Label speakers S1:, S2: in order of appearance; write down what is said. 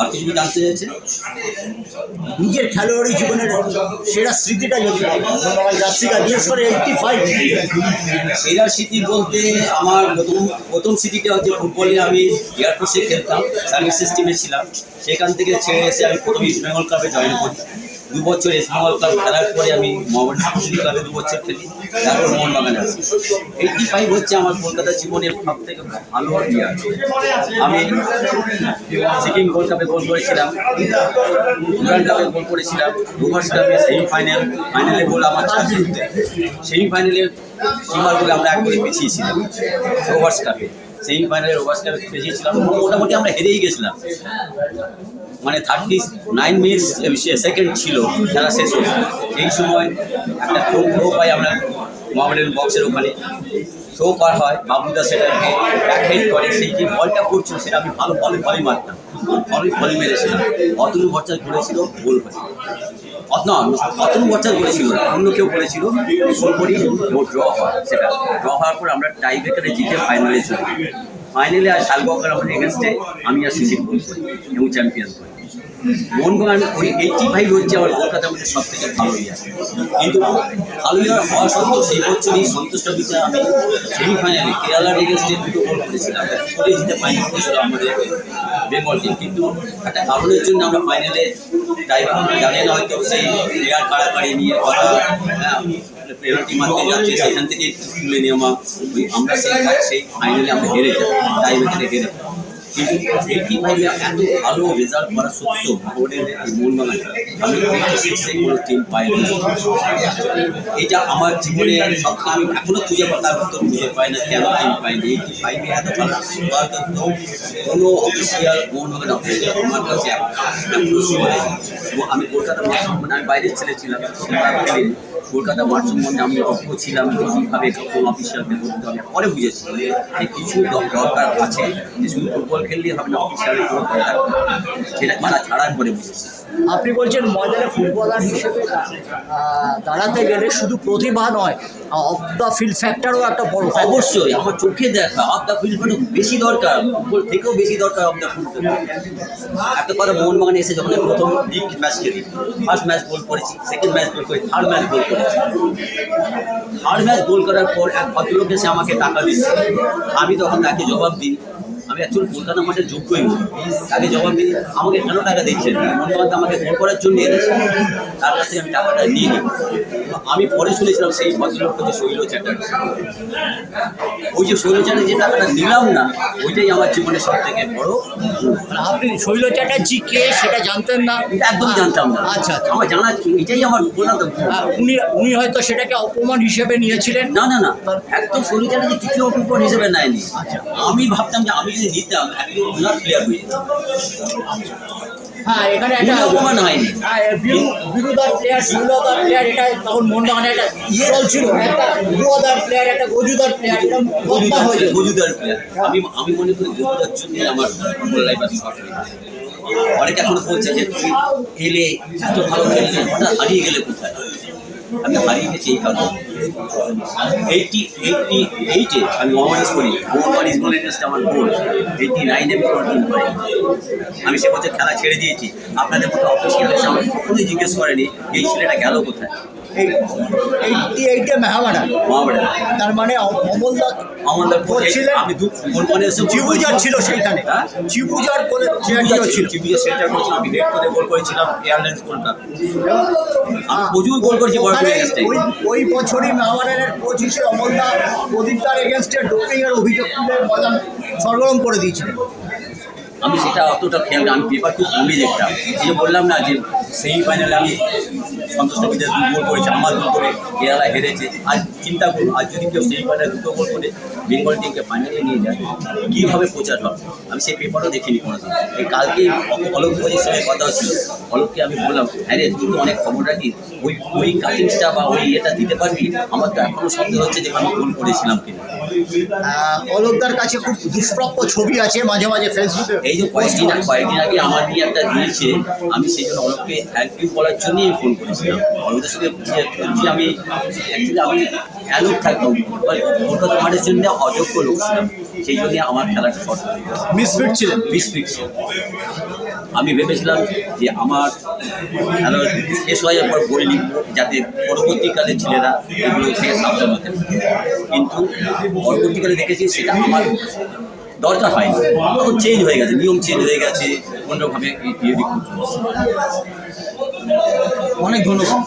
S1: আর কিছু জানতে চাইছে?
S2: নিজের খেলোয়াড়ি জীবনের সেরা স্মৃতিটা যদি জার্সিকা বিশেষ করে এইটটি ফাইভ
S1: সেরা স্মৃতি বলতে আমার প্রথম প্রথম স্মৃতিটা হচ্ছে ফুটবলে আমি এয়ারফোর্সে খেলতাম সার্ভিস সিস্টেমে ছিলাম। সেখান থেকে ছেড়ে এসে আমি প্রথম ইস্ট বেঙ্গল ক্লাবে জয়েন করি। দু বছর বেঙ্গল ক্লাব খেলার পরে আমি মোহাম্মদ স্পোর্টিং ক্লাবে দু বছর খেলি তারপর মোহনবাগানে আসি এইটি ফাইভ হচ্ছে আমার কলকাতা জীবনের সব থেকে ভালো ইয়ার আমি সিকিম গোল্ড কাপে গোল করেছিলাম ডুরান কাপে গোল করেছিলাম ডুভার্স কাপে সেমিফাইনাল, ফাইনালে গোল আমার সেমিফাইনালে সীমার গোলে আমরা এক করে পিছিয়েছিলাম ওভার্স কাপে। সেমিফাইনালের ওভার্স কাপে পেয়েছিলাম মোটামুটি আমরা হেরেই গেছিলাম। মানে থার্টি নাইন মিনিটস সেকেন্ড ছিল, খেলা শেষ হয়েছিল এই সময় একটা থ্রো পাই আমরা মোহামেডান বক্সের ওখানে। থ্রো পার হয়, বাবুদা সেটাকে ব্যাক হেড করে, সেই যে বলটা করছিল সেটা আমি ভালো বলে বলে মারতাম। বলে বলে মেরেছিলাম। অতনু ভট্টাচার্য করেছিল, গোল অত- না, অতনু ভট্টাচার্য করেছিল অন্য কেউ করেছিল, গোল করি ড্র হয় সেটা। ড্র হওয়ার পর আমরা টাই ব্রেকারে জিতে ফাইনালে চলি ফাইনালে আর শালবকার আমাদের এগেনস্টে আমি আর শিশির গোল করি, এবং চ্যাম্পিয়ন করি। মোহনবাগান ওই এইটটি ফাইভ হচ্ছে আমার কলকাতার মধ্যে সব থেকে ভালো ইয়ার কিন্তু ভালো ইয়ার হওয়া সত্ত্বেও সেই বছরই সন্তোষ ট্রফিতে আমি সেমিফাইনালে কেরালার এগেনস্টে দুটো গোল করেছিলাম। করে জিতে ফাইনাল করেছিল আমাদের বেঙ্গল টিম কিন্তু একটা কারণের জন্য আমরা ফাইনালে ড্রাইভার জানেন হয়তো সেই প্লেয়ার কাড়াকাড়ি নিয়ে হ্যাঁ পেনাল্টি মারতে যাচ্ছে, সেখান থেকে তুলে নেওয়া। আমরা সেই ফাইনালে আমরা হেরে যাই। টাইব্রেকারে হেরে যাই। এইটি এত ভালো রেজাল্ট আমি পাইনি। এটা আমার জীবনে আমি পাই না টিম পাইনি এইটি এত ভালো কোনো অফিসিয়াল অফিসিয়াল আমি কলকাতা মানে আমি বাইরের ছেলে ছিলাম কলকাতা সম্বন্ধে আমি অজ্ঞ ছিলাম যে কীভাবে কোন অফিসিয়ালকে করতে হবে। পরে বুঝেছি যে কিছু দরকার আছে যে শুধু ফুটবল খেললেই হবে না অফিসিয়ালের কোনো দরকার সেটা খেলা ছাড়ার পরে বুঝেছি।
S2: আপনি বলছেন ময়দানে ফুটবলার হিসেবে দাঁড়াতে গেলে শুধু প্রতিভা নয় অফ দ্য ফিল্ড ফ্যাক্টরও একটা বড়
S1: অবশ্যই আমার চোখে দেখা অফ দ্য ফিল্ড মানে বেশি দরকার ফুটবল থেকেও বেশি দরকার অফ দ্য ফিল্ড একটা কথা মোহনবাগানে এসে যখন প্রথম লিগ ম্যাচ খেলি ফার্স্ট ম্যাচ গোল করেছি সেকেন্ড ম্যাচ গোল করেছি থার্ড ম্যাচ গোল করেছি। থার্ড ম্যাচ গোল করার পর এক ভদ্রলোক এসে আমাকে টাকা দিচ্ছে। আমি তখন তাকে জবাব দিই আমি অ্যাকচুয়ালি কলকাতা মাঠের যোগ্যই তাকে জবাব দিই আমাকে কেন টাকা দিচ্ছেন মোহনবাগান আমাকে গোল করার জন্য এনেছে তার কাছ থেকে আমি টাকাটা নিয়ে নিই। আমি পরে শুনেছিলাম সেই ভদ্রলোক হচ্ছে শৈল চ্যাটার্জি ওই যে শৈল চ্যাটার্জি যে টাকাটা নিলাম না ওইটাই আমার জীবনের সব থেকে বড়
S2: আপনি শৈল চ্যাটার্জি কে সেটা জানতেন না?
S1: একদম জানতাম না।
S2: আচ্ছা আচ্ছা।
S1: আমার জানা এটাই আমার বললাম তো
S2: উনি উনি হয়তো সেটাকে অপমান হিসেবে নিয়েছিলেন?
S1: না না না। একদম শরীর চ্যাটার্জি কিছু উপর হিসেবে নেয়নি।
S2: আচ্ছা।
S1: আমি ভাবতাম যে আমি যদি নিতাম একদম ওনার প্লেয়ার হয়ে যেতাম
S2: হ্যাঁ এখানে একটা
S1: কোনো অপমান হয়নি।
S2: হ্যাঁ, বিরুদার প্লেয়ার প্লেয়ার এটা তখন মোহনবাগানে একটা চলছিল। একটা বিরুদার প্লেয়ার একটা গজুদার প্লেয়ার এরকম হয়েছিল।
S1: গজুদার প্লেয়ার আমি আমি মনে করি গজুদার জন্য আমার ফুটবল লাইফ এত শর্ট অনেকে এখনও বলছে যে তুই এলে এত ভালো খেললে হঠাৎ হারিয়ে গেলে কোথায়? আমি হারিয়ে গেছি এই কারণে। এইটি আমি এইটি আমি সে বছর খেলা ছেড়ে দিয়েছি। আপনাদের মতো অফিসিয়াল। এসে আমার কখনোই জিজ্ঞেস করেনি, এই ছেলেটা গেল কোথায়?
S2: এইটি তার মানে
S1: আমি
S2: চিবুজার ছিল সেইখানে
S1: হ্যাঁ?
S2: চিবুজার বলে প্লেয়ারটিও ছিল
S1: চিবিজা সেন্টার করেছিলাম আমি করে গোল করেছিলাম এয়ারলাইন্স গোলটা। আমি প্রচুর গোল করেছি বড়
S2: ওই ওই বছরই মেহামানের কোচ হিসেবে অমলদা প্রদীপদার এগেনস্টে ডোপিং অভিযোগ তুলে ময়দান সরগরম করে দিয়েছিলেন।
S1: আমি সেটা অতটা খেয়াল আমি পেপার খুব কমই দেখতাম। যে বললাম না যে সেমি ফাইনালে আমি সন্তোষ ট্রফিতে দু গোল করেছি, আমার গোল করে কেরালা হেরেছে। আজ চিন্তা করুন আজ যদি কেউ সেমি ফাইনালে দুটো গোল করে বেঙ্গল টিমকে ফাইনালে নিয়ে যায়, কীভাবে প্রচার হবে? আমি সেই পেপারও দেখিনি কোনো দিন এই কালকে অলোক ভাইয়ের সঙ্গে কথা হচ্ছিল। অলোককে আমি বললাম হ্যাঁ রে, তুই তো অনেক খবর রাখি ওই ওই কাটিংসটা বা ওই এটা দিতে পারবি? আমার তো এখনও সন্দেহ হচ্ছে যে আমি গোল করেছিলাম কিনা।
S2: অলোকদার কাছে খুব দুষ্প্রাপ্য ছবি আছে মাঝে মাঝে ফেসবুকে
S1: এই যে কয়েকদিন কয়েকদিন আগে আমার নিয়ে একটা দিয়েছে আমি সেই জন্য অলোককে থ্যাংক ইউ বলার জন্যই ফোন করেছিলাম। অলোকদের সঙ্গে আমি আমি অ্যালোক থাকতাম কলকাতা মাঠের জন্য অযোগ্য লোক ছিলাম সেই জন্য আমার খেলাটা শর্ট
S3: মিসফিট ছিলেন?
S1: বিশ ছিল। আমি ভেবেছিলাম যে আমার খেলা শেষ হয়ে যাওয়ার পর বই লিখব যাতে পরবর্তীকালে ছেলেরা এগুলো থেকে সাবধান হতে কিন্তু পরবর্তীকালে দেখেছি সেটা আমার দরকার হয়নি। তখন চেঞ্জ হয়ে গেছে নিয়ম চেঞ্জ হয়ে গেছে অন্যভাবে
S3: অনেক ধন্যবাদ।